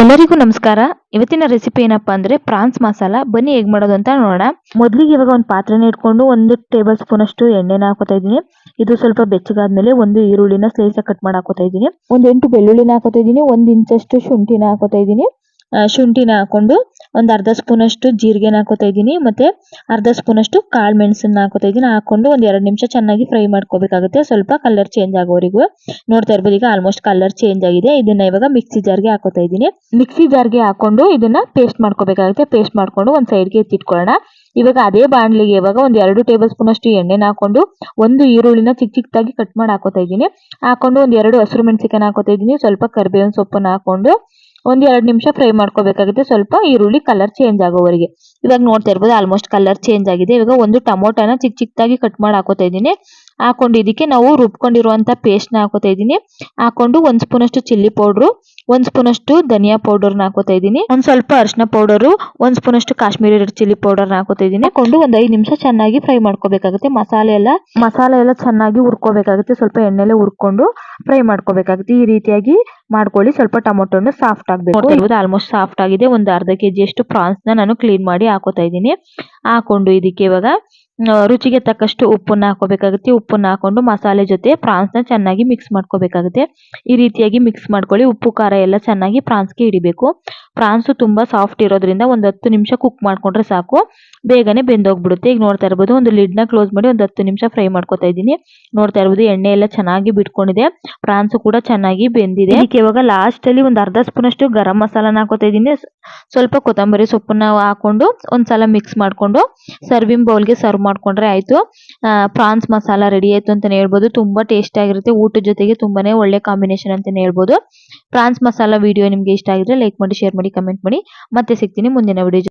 ಎಲ್ಲರಿಗೂ ನಮಸ್ಕಾರ. ಇವತ್ತಿನ ರೆಸಿಪಿ ಏನಪ್ಪಾ ಅಂದ್ರೆ ಪ್ರಾನ್ಸ್ ಮಸಾಲ. ಬನ್ನಿ ಹೇಗ್ ಮಾಡೋದು ಅಂತ ನೋಡೋಣ. ಮೊದ್ಲಿಗೆ ಇವಾಗ ಒಂದು ಪಾತ್ರೆನ ಇಟ್ಕೊಂಡು ಒಂದು ಟೇಬಲ್ ಸ್ಪೂನ್ ಅಷ್ಟು ಎಣ್ಣೆನ ಹಾಕೋತಾ ಇದೀನಿ ಇದು ಸ್ವಲ್ಪ ಬೆಚ್ಚಗಾದ್ಮೇಲೆ ಒಂದು ಈರುಳ್ಳಿನ ಸ್ಲೈಸ್ ಕಟ್ ಮಾಡಿ ಹಾಕೋತಾ ಇದೀನಿ ಒಂದ್ ಎಂಟು ಬೆಳ್ಳುಳ್ಳಿನ ಹಾಕೋತಾ ಇದೀನಿ ಒಂದ್ ಇಂಚಷ್ಟು ಶುಂಠಿನ ಹಾಕೋತಾ ಇದೀನಿ ಶುಂಠಿನ ಹಾಕೊಂಡು ಒಂದ್ ಅರ್ಧ ಸ್ಪೂನಷ್ಟು ಜೀರಿಗೆನ ಹಾಕೋತಾ ಇದ್ದೀನಿ, ಮತ್ತೆ ಅರ್ಧ ಸ್ಪೂನಷ್ಟು ಕಾಳು ಮೆಣಸನ್ನ ಹಾಕೋತಾ ಇದ್ದೀನಿ. ಹಾಕೊಂಡು ಒಂದು ಎರಡು ನಿಮಿಷ ಚೆನ್ನಾಗಿ ಫ್ರೈ ಮಾಡ್ಕೋಬೇಕಾಗುತ್ತೆ. ಸ್ವಲ್ಪ ಕಲರ್ ಚೇಂಜ್ ಆಗೋವರೆಗೂ ನೋಡ್ತಾ ಇರ್ಬೋದು. ಈಗ ಆಲ್ಮೋಸ್ಟ್ ಕಲರ್ ಚೇಂಜ್ ಆಗಿದೆ. ಇದನ್ನ ಇವಾಗ ಮಿಕ್ಸಿ ಜಾರ್ಗೆ ಹಾಕೋತಾ ಇದ್ದೀನಿ. ಮಿಕ್ಸಿ ಜಾರ್ಗೆ ಹಾಕೊಂಡು ಇದನ್ನ ಪೇಸ್ಟ್ ಮಾಡ್ಕೋಬೇಕಾಗುತ್ತೆ. ಪೇಸ್ಟ್ ಮಾಡ್ಕೊಂಡು ಒಂದ್ ಸೈಡ್ಗೆ ಎತ್ತಿಟ್ಕೊಳ್ಳೋಣ. ಇವಾಗ ಅದೇ ಬಾಣಲಿಗೆ ಇವಾಗ ಒಂದು ಎರಡು ಟೇಬಲ್ ಸ್ಪೂನ್ ಅಷ್ಟು ಎಣ್ಣೆನ ಹಾಕೊಂಡು ಒಂದು ಈರುಳ್ಳಿನ ಚಿಕ್ಕ ಚಿಕ್ಕದಾಗಿ ಕಟ್ ಮಾಡಿ ಹಾಕೋತಾ ಇದ್ದೀನಿ. ಹಾಕೊಂಡು ಒಂದ್ ಎರಡು ಹಸಿರು ಮೆಣಸಿಕಾಯಿ ಹಾಕೋತಾ ಇದ್ದೀನಿ. ಸ್ವಲ್ಪ ಕರಿಬೇವಿನ ಸೊಪ್ಪನ್ನು ಹಾಕೊಂಡು ಒಂದ್ ಎರಡು ನಿಮಿಷ ಫ್ರೈ ಮಾಡ್ಕೋಬೇಕಾಗುತ್ತೆ. ಸ್ವಲ್ಪ ಈರುಳ್ಳಿ ಕಲರ್ ಚೇಂಜ್ ಆಗೋವರೆಗೆ. ಇವಾಗ ನೋಡ್ತಾ ಇರ್ಬೋದು ಆಲ್ಮೋಸ್ಟ್ ಕಲರ್ ಚೇಂಜ್ ಆಗಿದೆ. ಇವಾಗ ಒಂದು ಟೊಮೊಟೊನ ಚಿಕ್ಕ ಚಿಕ್ಕದಾಗಿ ಕಟ್ ಮಾಡಿ ಹಾಕೋತಾ ಇದೀನಿ ಹಾಕೊಂಡು ಇದಕ್ಕೆ ನಾವು ರುಬ್ಕೊಂಡಿರುವಂತ ಪೇಸ್ಟ್ನ ಹಾಕೋತಾ ಇದ್ದೀನಿ. ಹಾಕೊಂಡು ಒಂದ್ ಸ್ಪೂನ್ ಅಷ್ಟು ಚಿಲ್ಲಿ ಪೌಡ್ರು ಒಂದ್ ಸ್ಪೂನ್ ಅಷ್ಟು ಧನಿಯಾ ಪೌಡರ್ನ ಹಾಕೋತಾ ಇದ್ದೀನಿ. ಒಂದ್ ಸ್ವಲ್ಪ ಅರಿಶಿನ ಪೌಡರ್ ಒಂದ್ ಸ್ಪೂನ್ ಅಷ್ಟು ಕಾಶ್ಮೀರಿ ರೆಡ್ ಚಿಲ್ಲಿ ಪೌಡರ್ನ ಹಾಕೋತಾ ಇದ್ದೀನಿ. ಹಾಕೊಂಡು ಒಂದ್ ಐದು ನಿಮಿಷ ಚೆನ್ನಾಗಿ ಫ್ರೈ ಮಾಡ್ಕೋಬೇಕಾಗುತ್ತೆ. ಮಸಾಲೆ ಎಲ್ಲ ಮಸಾಲೆ ಎಲ್ಲ ಚೆನ್ನಾಗಿ ಹುರ್ಕೋಬೇಕಾಗುತ್ತೆ. ಸ್ವಲ್ಪ ಎಣ್ಣೆಲೆ ಹುರ್ಕೊಂಡು ಫ್ರೈ ಮಾಡ್ಕೋಬೇಕಾಗುತ್ತೆ. ಈ ರೀತಿಯಾಗಿ ಮಾಡ್ಕೊಳ್ಳಿ. ಸ್ವಲ್ಪ ಟೊಮೊಟೊ ಸಾಫ್ಟ್ ಆಗಬೇಕು. ಇವತ್ತು ಆಲ್ಮೋಸ್ಟ್ ಸಾಫ್ಟ್ ಆಗಿದೆ. ಒಂದು ಅರ್ಧ ಕೆಜಿ ಅಷ್ಟು ಪ್ರಾನ್ಸ್ನ ನಾನು ಕ್ಲೀನ್ ಮಾಡಿ ಹಾಕೋತಾ ಇದ್ದೀನಿ. ಹಾಕೊಂಡು ಇದಕ್ಕೆ ಇವಾಗ ರುಚಿಗೆ ತಕ್ಕಷ್ಟು ಉಪ್ಪನ್ನ ಹಾಕೋಬೇಕಾಗುತ್ತೆ ಉಪ್ಪನ್ನ ಹಾಕೊಂಡು ಮಸಾಲೆ ಜೊತೆ ಪ್ರಾನ್ಸ್ನ ಚೆನ್ನಾಗಿ ಮಿಕ್ಸ್ ಮಾಡ್ಕೋಬೇಕಾಗುತ್ತೆ. ಈ ರೀತಿಯಾಗಿ ಮಿಕ್ಸ್ ಮಾಡ್ಕೊಳ್ಳಿ. ಉಪ್ಪು, ಖಾರ ಎಲ್ಲ ಚೆನ್ನಾಗಿ ಪ್ರಾನ್ಸ್ಗೆ ಹಿಡಿಬೇಕು. ಪ್ರಾನ್ಸು ತುಂಬಾ ಸಾಫ್ಟ್ ಇರೋದ್ರಿಂದ ಒಂದು ಹತ್ತು ನಿಮಿಷ ಕುಕ್ ಮಾಡ್ಕೊಂಡ್ರೆ ಸಾಕು. ಬೇಗನೆ ಬೆಂದೋಗ್ಬಿಡುತ್ತೆ. ಈಗ ನೋಡ್ತಾ ಇರ್ಬೋದು, ಒಂದು ಲಿಡ್ನ ಕ್ಲೋಸ್ ಮಾಡಿ ಒಂದು ಹತ್ತು ನಿಮಿಷ ಫ್ರೈ ಮಾಡ್ಕೊತಾ ಇದೀನಿ ನೋಡ್ತಾ ಇರ್ಬೋದು, ಎಣ್ಣೆ ಎಲ್ಲ ಚೆನ್ನಾಗಿ ಬಿಟ್ಕೊಂಡಿದೆ. ಪ್ರಾನ್ಸು ಕೂಡ ಚೆನ್ನಾಗಿ ಬೆಂದಿದೆ. ಇದಕ್ಕೆ ಇವಾಗ ಲಾಸ್ಟ್ ಅಲ್ಲಿ ಒಂದ್ ಅರ್ಧ ಸ್ಪೂನಷ್ಟು ಗರಂ ಮಸಾಲಾನ ಹಾಕೋತಾ ಇದೀನಿ ಸ್ವಲ್ಪ ಕೊತ್ತಂಬರಿ ಸೊಪ್ಪನ್ನ ಹಾಕೊಂಡು ಒಂದ್ಸಲ ಮಿಕ್ಸ್ ಮಾಡ್ಕೊಂಡು ಸರ್ವಿಂಗ್ ಬೌಲ್ಗೆ ಸರ್ವ್ ಮಾಡ್ಕೊಂಡ್ರೆ ಆಯ್ತು. ಪ್ರಾನ್ಸ್ ಮಸಾಲ ರೆಡಿ ಆಯ್ತು ಅಂತಾನೆ ಹೇಳ್ಬೋದು. ತುಂಬಾ ಟೇಸ್ಟ್ ಆಗಿರುತ್ತೆ. ಊಟದ ಜೊತೆಗೆ ತುಂಬಾನೇ ಒಳ್ಳೆ ಕಾಂಬಿನೇಷನ್ ಅಂತಾನೆ ಹೇಳ್ಬೋದು. ಪ್ರಾನ್ಸ್ ಮಸಾಲ ವಿಡಿಯೋ ನಿಮ್ಗೆ ಇಷ್ಟ ಆಗಿದ್ರೆ ಲೈಕ್ ಮಾಡಿ ಶೇರ್ ಮಾಡಿ ಕಮೆಂಟ್ ಮಾಡಿ. ಮತ್ತೆ ಸಿಗ್ತೀನಿ ಮುಂದಿನ ವಿಡಿಯೋ